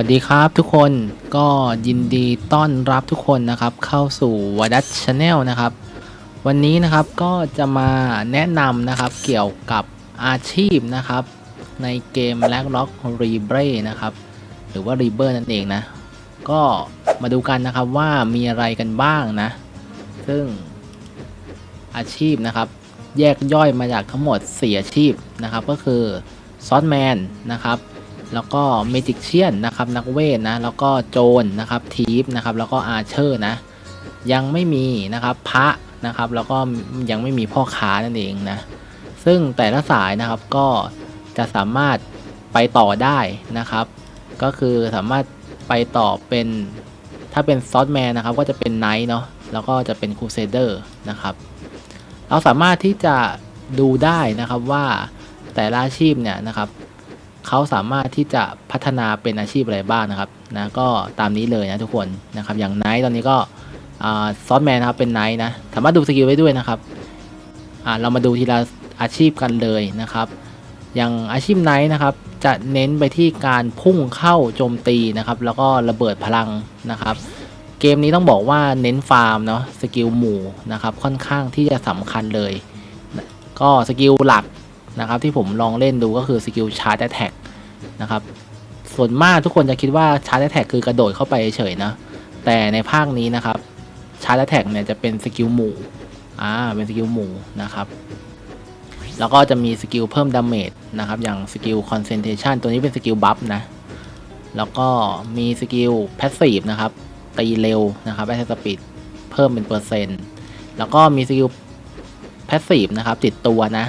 วัสดีครับทุกคนก็ยินดีต้อนรับทุกคนนะครับ เข้าสู่วดัชชาแนลนะครับ วันนี้นะครับก็จะมาแนะนำนะครับเกี่ยวกับอาชีพนะครับ ในเกม l a g r o c k r e b r e นะครับ หรือว่า r e b e r นั่นเองนะ ก็มาดูกันนะครับว่ามีอะไรกันบ้างนะ ซึ่งอาชีพนะครับ แยกย่อยมาจากทั้งหมด 4 อาชีพนะครับ ก็คือซอสแมนนะครับ แล้วก็เมจิกเชียนนะครับนักเวทนะแล้วก็โจรนะครับทีฟนะครับแล้วก็อาร์เชอร์นะยังไม่มีนะครับพระนะครับแล้วก็ยังไม่มีพ่อค้านั่นเองนะซึ่งแต่ละสายนะครับก็จะสามารถไปต่อได้นะครับ ก็คือสามารถไปต่อเป็นถ้าเป็นซอสแมนนะครับก็จะเป็นไนท์เนาะแล้วก็จะเป็นครูเซเดอร์นะครับเราสามารถที่จะดูได้นะครับว่าแต่ละอาชีพเนี่ยนะครับ เขาสามารถที่จะพัฒนาเป็นอาชีพอะไรบ้างนะครับนะก็ตามนี้เลยนะทุกคนนะครับอย่างไนท์ตอนนี้ก็ซอสแมนนะครับเป็นไนท์นะสามารถดูสกิลไว้ด้วยนะครับอ่าเรามาดูทีละอาชีพกันเลยนะครับอย่างอาชีพไนท์นะครับจะเน้นไปที่การพุ่งเข้าโจมตีนะครับแล้วก็ระเบิดพลังนะครับ เกมนี้ต้องบอกว่าเน้นฟาร์มเนาะสกิลหมู่นะครับค่อนข้างที่จะสำคัญเลย ก็สกิลหลักนะครับที่ผมลองเล่นดูก็คือสกิลชาร์จแท็ก นะครับ ส่วนมากทุกคนจะคิดว่าชาร์จแท็กคือกระโดดเข้าไปเฉยๆนะ แต่ในภาคนี้นะครับชาร์จแท็กเนี่ยจะเป็นสกิลหมู่อ่าเป็นสกิลหมู่นะครับแล้วก็จะมีสกิลเพิ่มดาเมจนะครับ อย่างสกิลคอนเซนเทชันตัวนี้เป็นสกิลบัฟนะ แล้วก็มีสกิลแพสซีฟนะครับ ตีเร็วนะครับแอตสปีดเพิ่มเป็นเปอร์เซ็นต์ แล้วก็มีสกิลแพสซีฟนะครับ ติดตัวนะ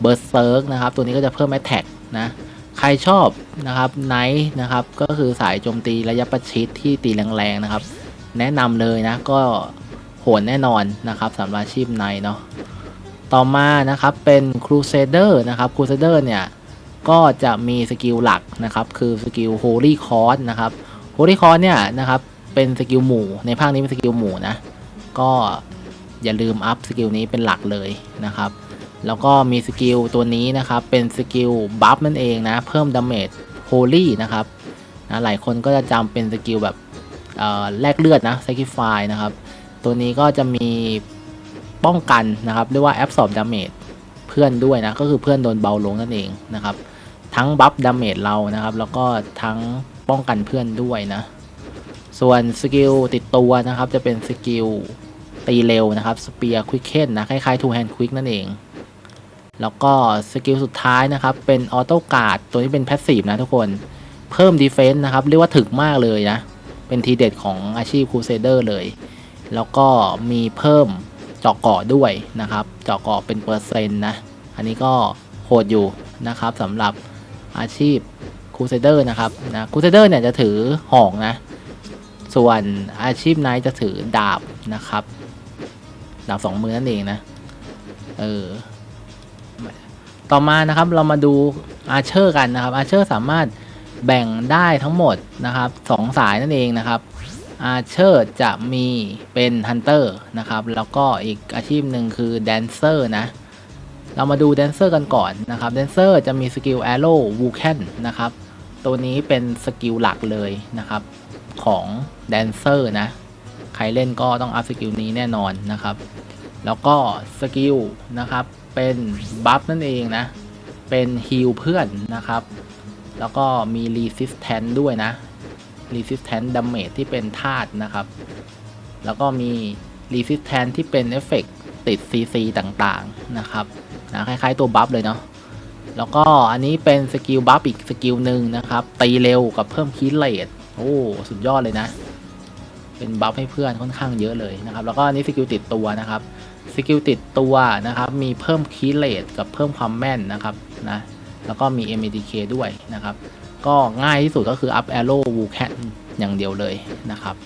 เบอร์เซิร์กนะครับ ตัวนี้ก็จะเพิ่มแอตแทกนะ ใครชอบนะครับไนท์นะครับก็คือสายโจมตีระยะประชิดที่ตีแรงๆนะครับ แนะนำเลยนะก็โหดแน่นอนนะครับสำหรับอาชีพไนท์เนาะต่อมานะครับเป็นครูเซเดอร์นะครับครูเซเดอร์เนี่ยก็จะมีสกิลหลักนะครับคือสกิลโฮลี่คอร์สนะครับโฮลี่คอร์สเนี่ยนะครับเป็นสกิลหมู่ในภาคนี้เป็นสกิลหมู่นะก็อย่าลืมอัพสกิลนี้เป็นหลักเลยนะครับ แล้วก็มีสกิลตัวนี้นะครับ เป็นสกิลบัฟนั่นเองนะ เพิ่มดาเมจโฮลี่นะครับนะหลายคนก็จะจำเป็นสกิลแบบแลกเลือดนะ sacrifice นะครับ ตัวนี้ก็จะมีป้องกันนะครับเรียกว่า absorb damage เพื่อนด้วยนะ ก็คือเพื่อนโดนเบาลงนั่นเองนะครับ ทั้งบัฟดาเมจเรานะครับ แล้วก็ทั้งป้องกันเพื่อนด้วยนะ ส่วนสกิลติดตัวนะครับ จะเป็นสกิลตีเร็วนะครับสเปียร์ควิกเคนนะ คล้ายๆ two hand quick นั่นเอง แล้วก็สกิลสุดท้ายนะครับ เป็นออโต้การ์ดตัวนี้เป็นแพสซีฟนะทุกคนเพิ่มดีเฟนส์นะครับ เรียกว่าถึกมากเลยนะ เป็นทีเด็ดของอาชีพครูเซเดอร์เลย แล้วก็มีเพิ่มเจาะเกาะด้วยนะครับเจาะเกาะเป็นเปอร์เซ็นต์นะ อันนี้ก็โหดอยู่นะครับสำหรับอาชีพครูเซเดอร์นะครับนะครูเซเดอร์เนี่ยจะถือหอกนะ ส่วนอาชีพไนท์จะถือดาบนะครับ ดาบสองมือนั่นเองนะ เออ ต่อมานะครับเรามาดูอาเชอร์กันนะครับอาเชอร์สามารถแบ่งได้ทั้งหมดนะครับสองสายนั่นเองนะครับอาเชอร์จะมีเป็นฮันเตอร์นะครับ แล้วก็อีกอาชีพหนึ่งคือแดนเซอร์นะ เรามาดูแดนเซอร์กันก่อนนะครับแดนเซอร์จะมีสกิลแอโร่วูแคนนะครับ ตัวนี้เป็นสกิลหลักเลยนะครับ ของแดนเซอร์นะ ใครเล่นก็ต้องอัพสกิลนี้แน่นอนนะครับ แล้วก็สกิลนะครับ เป็นบัฟนั่นเองนะ เป็นฮิลเพื่อนนะครับ แล้วก็มี resistance ด้วยนะ resistance damage ที่เป็นธาตุนะครับ แล้วก็มี resistance ที่เป็นเอฟเฟกติด CC ต่างๆนะครับนะคล้ายๆตัวบัฟเลยเนาะแล้วก็อันนี้เป็นสกิลบัฟอีกสกิลหนึ่งนะครับ ตีเร็วกับเพิ่มคีเลตโอ้ สุดยอดเลยนะ เป็นบัฟให้เพื่อนค่อนข้างเยอะเลยนะครับ แล้วก็อันนี้สกิลติดตัวนะครับสกิลติดตัวนะครับ มีเพิ่มคีเลตกับเพิ่มความแม่นนะครับนะแล้วก็มี MADK ด้วยนะครับ ก็ง่ายที่สุดก็คือ up arrow w u c a n อย่างเดียวเลยนะครับ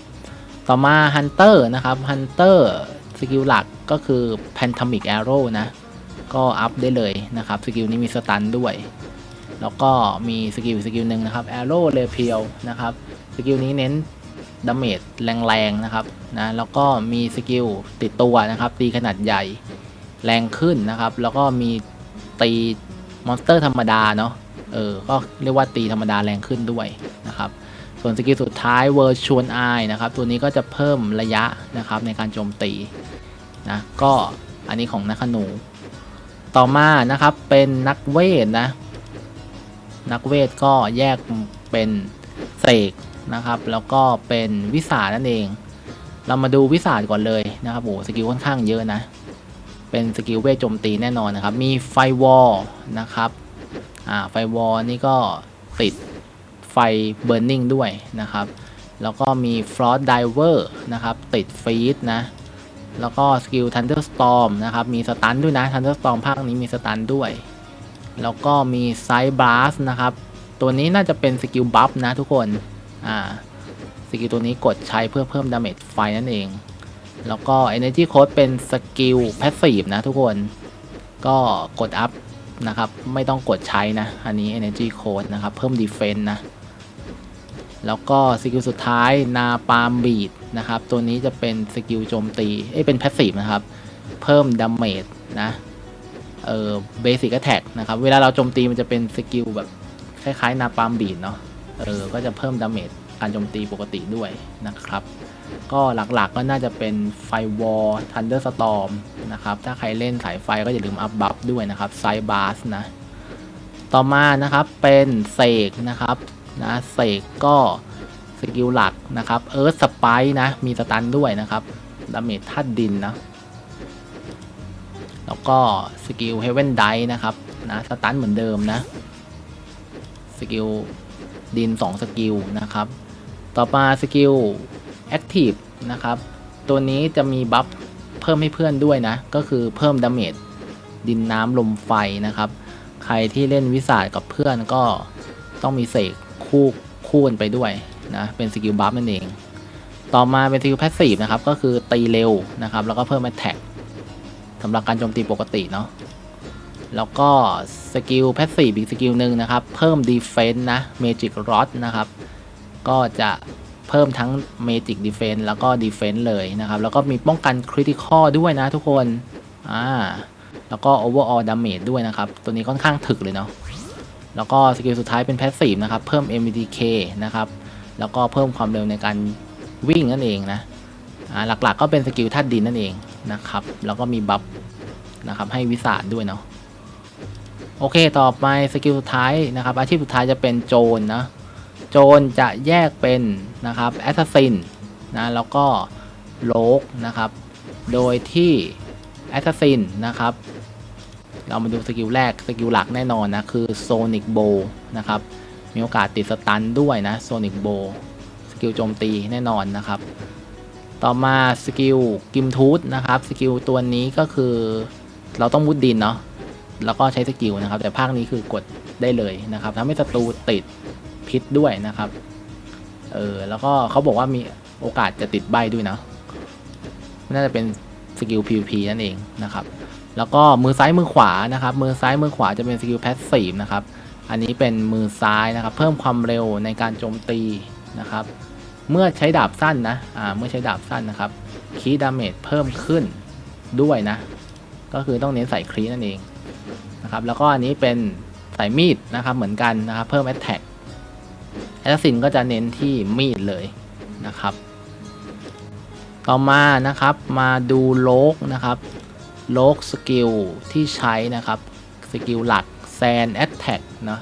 ต่อมา Hunter นะครับ Hunter สกิลหลักก็คือ Pantamic Arrow นะ ก็อัพได้เลยนะครับ สกิลนี้มีสตันด้วย แล้วก็มีสกิลสกิลหนึ่งนะครับ Arrow r e p e l นะครับ สกิลนี้เน้น ดาเมจแรงๆนะครับนะแล้วก็มีสกิลติดตัวนะครับ ตีขนาดใหญ่แรงขึ้นนะครับ แล้วก็มีตีมอนสเตอร์ธรรมดาเนาะเออก็เรียกว่าตีธรรมดาแรงขึ้นด้วยนะครับส่วนสกิลสุดท้าย Virtual Eye นะครับ ตัวนี้ก็จะเพิ่มระยะนะครับในการโจมตีนะก็อันนี้ของนักขนู ต่อมานะครับเป็นนักเวทนะ นักเวทก็แยกเป็นเสก นะครับ แล้วก็เป็นวิสานั่นเอง เรามาดูวิสาก่อนเลยนะครับโอ้สกิลค่อนข้างเยอะนะ เป็นสกิลเวทโจมตีแน่นอนนะครับ มีไฟวอลนะครับอ่าไฟวอลนี่ก็ติดไฟเบิร์นนิ่งด้วยนะครับ แล้วก็มีฟลอสไดเวอร์นะครับ ติดฟีดนะ แล้วก็สกิล Thunderstorm นะครับ มีสตันด้วยนะ Thunderstorm ภาคนี้มีสตันด้วย แล้วก็มีไซบ r สนะครับ ตัวนี้น่าจะเป็นสกิลบัฟนะทุกคน อ่าสกิลตัวนี้กดใช้เพื่อเพิ่มดาเมจไฟนั่นเอง แล้วก็ Energy Code เป็นสกิล Passive นะทุกคน ก็กดอัพนะครับ ไม่ต้องกดใช้นะ อันนี้ Energy Code นะครับ เพิ่ม Defense นะ แล้วก็สกิลสุดท้ายนาปาล์มบีดนะครับ ตัวนี้จะเป็นสกิลโจมตี เอ้ย เป็นแพสซีฟนะครับ เพิ่มดาเมจนะ เออเบสิกแท็กนะครับ เวลาเราโจมตีมันจะเป็นสกิลแบบคล้ายๆนาปาล์มบีดเนาะ เออก็จะเพิ่มดาเมจการโจมตีปกติด้วยนะครับ ก็หลักๆก็น่าจะเป็นไฟวอลทันเดอร์สตอมนะครับ ถ้าใครเล่นสายไฟก็อย่าลืมอัพบัฟด้วยนะครับไซบาสนะ ต่อมานะครับเป็นเสกนะครับนะเสกก็สกิลหลักนะครับเอิร์ธสไปนะ มีสตันด้วยนะครับดาเมจธาตุดินนะ แล้วก็สกิลเฮเวนไดนะครับนะสตันเหมือนเดิมนะสกิล ดิน 2 สกิลนะครับ ต่อมาสกิลแอคทีฟนะครับ ตัวนี้จะมีบัฟเพิ่มให้เพื่อนด้วยนะ ก็คือเพิ่มดาเมจดินน้ำลมไฟนะครับ ใครที่เล่นวิสากับเพื่อนก็ต้องมีเสกคู่คู่กันไปด้วยนะ เป็นสกิลบัฟนั่นเอง ต่อมาเป็นสกิลแพสซีฟนะครับ ก็คือตีเร็วนะครับ แล้วก็เพิ่มแอตแทกสำหรับการโจมตีปกติเนาะ แล้วก็สกิลแพสซีฟอีกสกิลหนึ่งนะครับ เพิ่มดีเฟน s ์นะเมจิกรอดนะครับ ก็จะเพิ่มทั้งเมจิกดีเฟน s ์แล้วก็ดีเฟน s ์เลยนะครับ แล้วก็มีป้องกันคริติคอลด้วยนะทุกคนอ่าแล้วก็ overall damage ด้วยนะครับ ตัวนี้ค่อนข้างถึกเลยเนาะแล้วก็สกิลสุดท้ายเป็น passive นะครับ เพิ่ม MDK นะครับ แล้วก็เพิ่มความเร็วในการวิ่งนั่นเองนะหลักๆก็เป็นสกิลธาตุดินนั่นเองนะครับ แล้วก็มีบัฟนะครับให้วิสาดด้วยเนาะ โอเคต่อไปสกิลสุดท้ายนะครับ อาชีพสุดท้ายจะเป็นโจรนะโจรจะแยกเป็นนะครับแอสซัสซินนะแล้วก็โลกนะครับ โดยที่แอสซัสซินนะครับ เรามาดูสกิลแรกสกิลหลักแน่นอนนะ คือโซนิกโบนะครับ มีโอกาสติดสตันด้วยนะโซนิกโบสกิลโจมตีแน่นอนนะครับ ต่อมาสกิลกิมทูธนะครับ สกิลตัวนี้ก็คือเราต้องมุดดินเนาะ แล้วก็ใช้สกิลนะครับ แต่ภาคนี้คือกดได้เลยนะครับทำให้ศัตรูติดพิษด้วยนะครับเออแล้วก็เขาบอกว่ามีโอกาสจะติดใบด้วยนะน่าจะเป็นสกิล PVP นั่นเองนะครับ แล้วก็มือซ้ายมือขวานะครับ มือซ้ายมือขวาจะเป็นสกิลแพสซีฟนะครับ อันนี้เป็นมือซ้ายนะครับ เพิ่มความเร็วในการโจมตีนะครับ เมื่อใช้ดาบสั้นนะ อ่า เมื่อใช้ดาบสั้นนะครับ คีดาเมจเพิ่มขึ้นด้วยนะ ก็คือต้องเน้นใส่ครีนั่นเอง นะครับแล้วก็อันนี้เป็นใส่มีดนะครับเหมือนกันนะครับเพิ่มแอตแทกแอสซินก็จะเน้นที่มีดเลยนะครับ ต่อมานะครับมาดูโลกนะครับโลกสกิลที่ใช้นะครับสกิลหลักแซนแอตแทกนะ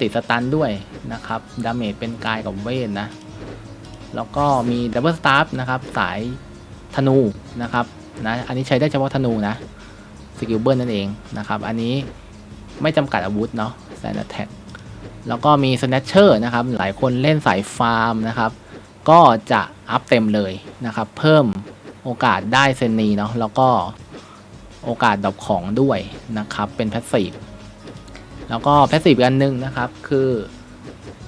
ติดสตันด้วยนะครับดาเมจเป็นกายกับเวทนะแล้วก็มีดับเบิลสตาร์นะครับสายธนูนะครับนะอันนี้ใช้ได้เฉพาะธนูนะ กิลเบิร์นั่นเองนะครับ อันนี้ไม่จำกัดอาวุธเนาะแซนแอตแท็กแล้วก็มีสแนชเชอร์นะครับ หลายคนเล่นสายฟาร์มนะครับ ก็จะอัพเต็มเลยนะครับ เพิ่มโอกาสได้เซนนีเนาะ แล้วก็โอกาสดรอปของด้วยนะครับ เป็นแพสซีฟ แล้วก็แพสซีฟอันหนึ่งนะครับ คือ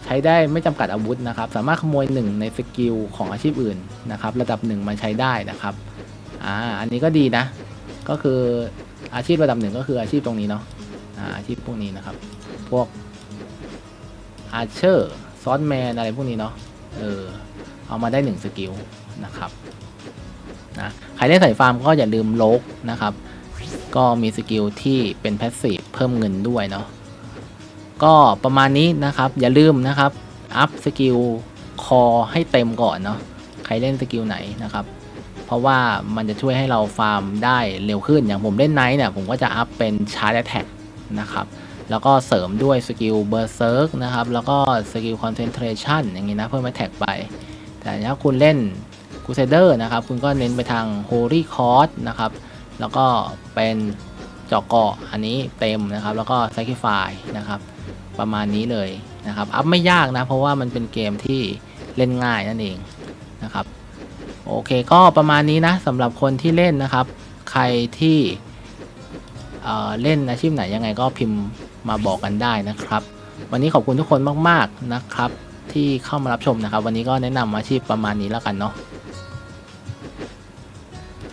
ใช้ได้ไม่จำกัดอาวุธนะครับ สามารถขโมยหนึ่งในสกิลของอาชีพอื่นนะครับ ระดับหนึ่งมาใช้ได้นะครับ อ่า อันนี้ก็ดีนะ ก็คือ อาชีพระดับหนึ่งก็คืออาชีพตรงนี้เนาะอาชีพพวกนี้นะครับ พวกอาร์เชอร์ซอนแมนอะไรพวกนี้เนาะเออเอามาได้หนึ่งสกิลนะครับนะใครเล่นสายฟาร์มก็อย่าลืมโลกนะครับ ก็มีสกิลที่เป็นแพสซีฟเพิ่มเงินด้วยเนาะก็ประมาณนี้นะครับ อย่าลืมนะครับ อัพสกิลคอให้เต็มก่อนเนาะใครเล่นสกิลไหนนะครับ เพราะว่ามันจะช่วยให้เราฟาร์มได้เร็วขึ้น อย่างผมเล่นไนท์เนี่ยผมก็จะอัพเป็นชาร์จแท็กนะครับแล้วก็เสริมด้วยสกิลเบอร์เซิร์กนะครับ แล้วก็สกิลคอนเซนเทรชันอย่างนี้นะ เพิ่มแท็กไป แต่ถ้าคุณเล่นกูเซเดอร์นะครับ คุณก็เน้นไปทาง Holy c o r d นะครับ แล้วก็เป็นเจาะเกาะอันนี้เต็มนะครับ แล้วก็ Sacrifice นะครับ ประมาณนี้เลยนะครับ อัพไม่ยากนะ เพราะว่ามันเป็นเกมที่เล่นง่ายนั่นเองนะครับ โอเคก็ประมาณนี้นะสำหรับคนที่เล่นนะครับ ใครที่เเล่นอาชีพไหนยังไงก็พิมพ์มาบอกกันได้นะครับ วันนี้ขอบคุณทุกคนมาก ๆนะครับ ที่เข้ามารับชมนะครับ วันนี้ก็แนะนำอาชีพประมาณนี้แล้วกันเนาะ